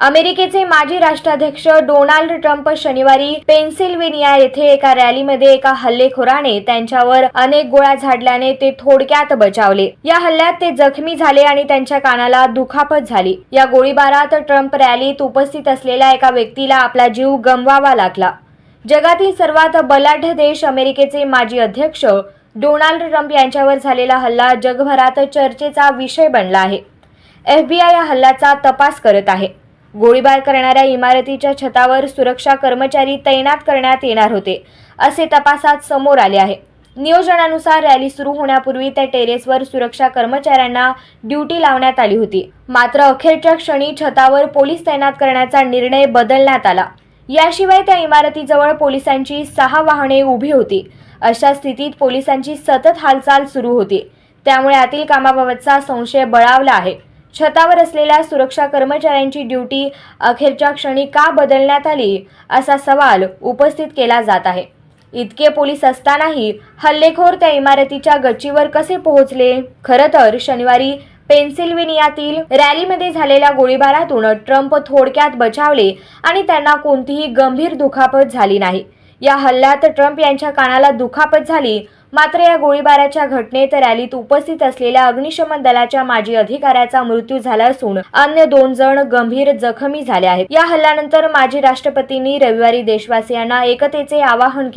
अमेरिकेचे माजी राष्ट्राध्यक्ष डोनाल्ड ट्रम्प शनिवारी पेन्सिल्व्हेनिया येथे एका रॅलीमध्ये एका हल्लेखोराने त्यांच्यावर अनेक गोळ्या झाडल्याने ते थोडक्यात बचावले. या हल्ल्यात ते जखमी झाले आणि त्यांच्या कानाला दुखापत झाली. या गोळीबारात ट्रम्प रॅलीत उपस्थित असलेल्या एका व्यक्तीला आपला जीव गमवावा लागला. जगातील सर्वात बलाढ्य देश अमेरिकेचे माजी अध्यक्ष डोनाल्ड ट्रम्प यांच्यावर झालेला हल्ला जगभरात चर्चेचा विषय बनला आहे. एफबीआय या हल्ल्याचा तपास करत आहे. गोळीबार करणाऱ्या इमारतीच्या छतावर सुरक्षा कर्मचारी तैनात करण्यात येणार होते असे तपासात समोर आले आहे. नियोजनानुसार रॅली सुरू होण्यापूर्वी त्या टेरेसवर सुरक्षा कर्मचाऱ्यांना ड्युटी लावण्यात आली होती. मात्र अखेरच्या क्षणी छतावर पोलीस तैनात करण्याचा निर्णय बदलण्यात आला. याशिवाय त्या इमारतीजवळ पोलिसांची सहा वाहने उभी होती. अशा स्थितीत पोलिसांची सतत हालचाल सुरू होती. त्यामुळे आतील कामाबाबतचा संशय बळावला आहे. छतावर असलेल्या सुरक्षा कर्मचाऱ्यांची ड्युटी अखेरच्या क्षणी का बदलण्यात आली असा सवाल उपस्थित केला जात आहे. इतके पोलीस असतानाही हल्लेखोर त्या इमारतीच्या गच्चीवर कसे पोहोचले? खरं तर शनिवारी पेन्सिल्व्हेनियातील रॅलीमध्ये झालेल्या गोळीबारातून ट्रम्प थोडक्यात बचावले आणि त्यांना कोणतीही गंभीर दुखापत झाली नाही. या हल्ल्यात ट्रम्प यांच्या कानाला दुखापत झाली. मात्र या गोळीबाराच्या घटनेत रॅलीत उपस्थित असलेल्या अग्निशमन दलाच्या माजी अधिकाऱ्याचा मृत्यू झाला असून अन्य दोन जण गंभीर जखमी झाले आहेत. या हल्ल्यानंतर माजी राष्ट्रपतींनी रविवारी देशवासियांना एकतेचे आवाहन केले.